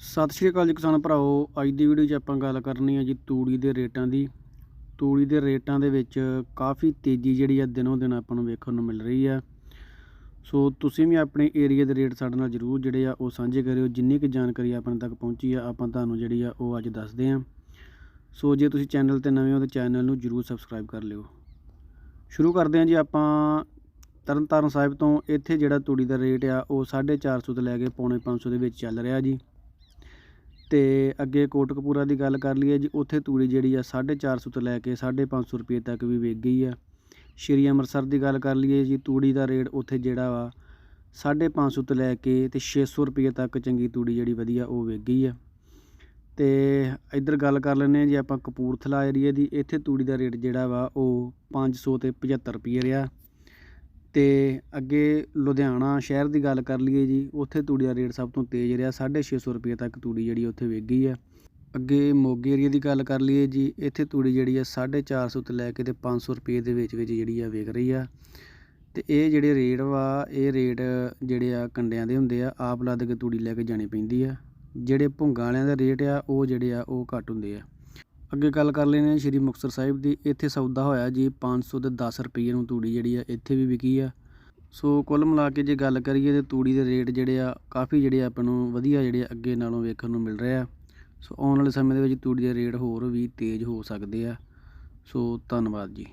ਸਤਿ ਸ਼੍ਰੀ ਅਕਾਲ ਜੀ ਕਿਸਾਨ ਭਰਾਓ ਅੱਜ ਦੀ ਵੀਡੀਓ 'ਚ ਆਪਾਂ ਗੱਲ ਕਰਨੀ ਹੈ ਜੀ ਤੂੜੀ ਦੇ ਰੇਟਾਂ ਦੀ। ਤੂੜੀ ਦੇ ਰੇਟਾਂ ਦੇ ਵਿੱਚ ਕਾਫੀ ਤੇਜ਼ੀ ਜਿਹੜੀ ਆ ਦਿਨੋਂ ਦਿਨ ਆਪਾਂ ਨੂੰ ਵੇਖਣ ਨੂੰ ਮਿਲ ਰਹੀ ਆ। ਸੋ ਤੁਸੀਂ ਵੀ ਆਪਣੇ ਏਰੀਆ ਦੇ ਰੇਟ ਸਾਡੇ ਨਾਲ ਜਰੂਰ ਜਿਹੜੇ ਆ ਉਹ ਸਾਂਝੇ ਕਰਿਓ। ਜਿੰਨੀ ਕੁ ਜਾਣਕਾਰੀ ਆਪਣੇ ਤੱਕ ਪਹੁੰਚੀ ਆ, ਆਪਾਂ ਤੁਹਾਨੂੰ ਜਿਹੜੀ ਆ ਉਹ ਅੱਜ ਦੱਸਦੇ ਆ। ਸੋ ਜੇ ਤੁਸੀਂ ਚੈਨਲ ਤੇ ਨਵੇਂ ਹੋ ਤਾਂ ਚੈਨਲ ਨੂੰ ਜਰੂਰ ਸਬਸਕ੍ਰਾਈਬ ਕਰ ਲਿਓ। ਸ਼ੁਰੂ ਕਰਦੇ ਹਾਂ ਜੀ ਆਪਾਂ ਤਰਨਤਾਰਨ ਸਾਹਿਬ ਤੋਂ। ਇੱਥੇ ਜਿਹੜਾ ਤੂੜੀ ਦਾ ਰੇਟ ਆ ਉਹ 450 ਤੋਂ ਲੈ ਕੇ ਪੌਣੇ 500 ਦੇ ਵਿੱਚ ਚੱਲ ਰਿਹਾ ਜੀ। ਤੇ ਅੱਗੇ ਕੋਟਕਪੂਰਾ ਦੀ ਗੱਲ ਕਰ ਲਈਏ ਜੀ, ਉੱਥੇ ਤੂੜੀ ਜਿਹੜੀ ਆ 450 ਤੋਂ ਲੈ ਕੇ 550 ਰੁਪਏ ਤੱਕ ਵੀ ਵਿਕ ਗਈ ਆ। ਸ਼੍ਰੀ ਅੰਮ੍ਰਿਤਸਰ ਦੀ ਗੱਲ ਕਰ ਲਈਏ ਜੀ, ਤੂੜੀ ਦਾ ਰੇਟ ਉੱਥੇ ਜਿਹੜਾ ਵਾ 550 ਤੋਂ ਲੈ ਕੇ ਤੇ 600 ਰੁਪਏ ਤੱਕ ਚੰਗੀ ਤੂੜੀ ਜਿਹੜੀ ਵਧੀਆ ਉਹ ਵਿਕ ਗਈ ਆ। ਤੇ ਇੱਧਰ ਗੱਲ ਕਰ ਲੈਂਦੇ ਆ ਜੀ, ਆਪਾਂ ਕਪੂਰਥਲਾ ਏਰੀਆ ਦੀ, ਇੱਥੇ ਤੂੜੀ ਦਾ ਰੇਟ ਜਿਹੜਾ ਵਾ ਉਹ 500 ਤੇ 75 ਰੁਪਏ ਰਿਹਾ। ਅਤੇ ਅੱਗੇ ਲੁਧਿਆਣਾ ਸ਼ਹਿਰ ਦੀ ਗੱਲ ਕਰ ਲਈਏ ਜੀ, ਉੱਥੇ ਤੂੜੀ ਦਾ ਰੇਟ ਸਭ ਤੋਂ ਤੇਜ਼ ਰਿਹਾ 650 ਰੁਪਏ ਤੱਕ ਤੂੜੀ ਜਿਹੜੀ ਉੱਥੇ ਵਿਕ ਗਈ ਆ ਅੱਗੇ ਮੋਗੇ ਏਰੀਆ ਦੀ ਗੱਲ ਕਰ ਲਈਏ ਜੀ, ਇੱਥੇ ਤੂੜੀ ਜਿਹੜੀ ਆ 450 ਤੋਂ ਲੈ ਕੇ ਤੇ 500 ਰੁਪਏ ਦੇ ਵਿੱਚ ਵਿੱਚ ਜਿਹੜੀ ਆ ਵਿਕ ਰਹੀ ਆ। ਅਤੇ ਇਹ ਜਿਹੜੇ ਰੇਟ ਵਾ, ਇਹ ਰੇਟ ਜਿਹੜੇ ਆ ਕੰਡਿਆਂ ਦੇ ਹੁੰਦੇ ਆ, ਆਪ ਲੱਦ ਕੇ ਤੂੜੀ ਲੈ ਕੇ ਜਾਣੀ ਪੈਂਦੀ ਆ। ਜਿਹੜੇ ਭੁੰਗਾਂ ਵਾਲਿਆਂ ਦਾ ਰੇਟ ਆ, ਉਹ ਜਿਹੜੇ ਆ ਉਹ ਘੱਟ ਹੁੰਦੇ ਆ। ਅੱਗੇ ਗੱਲ ਕਰ ਲੈਂਦੇ ਹਾਂ ਸ਼੍ਰੀ ਮੁਕਤਸਰ ਸਾਹਿਬ ਦੀ। ਇੱਥੇ ਸੌਦਾ ਹੋਇਆ ਜੀ 500 ਤੇ 10 ਰੁਪਏ ਨੂੰ ਤੂੜੀ ਜਿਹੜੀ ਆ, ਇੱਥੇ ਵੀ ਵਿਕੀ ਆ। ਸੋ ਕੁੱਲ ਮਿਲਾ ਕੇ ਜੇ ਗੱਲ ਕਰੀਏ ਤੇ ਤੂੜੀ ਦੇ ਰੇਟ ਜਿਹੜੇ ਆ, ਕਾਫੀ ਜਿਹੜੇ ਆਪਾਂ ਨੂੰ ਵਧੀਆ ਜਿਹੜੇ ਅੱਗੇ ਨਾਲੋਂ ਵੇਖਣ ਨੂੰ ਮਿਲ ਰਿਹਾ ਸੋ ਆਉਣ ਵਾਲੇ ਸਮੇਂ ਦੇ ਵਿੱਚ ਤੂੜੀ ਦੇ ਰੇਟ ਹੋਰ ਵੀ ਤੇਜ਼ ਹੋ ਸਕਦੇ ਆ। ਸੋ ਧੰਨਵਾਦ ਜੀ।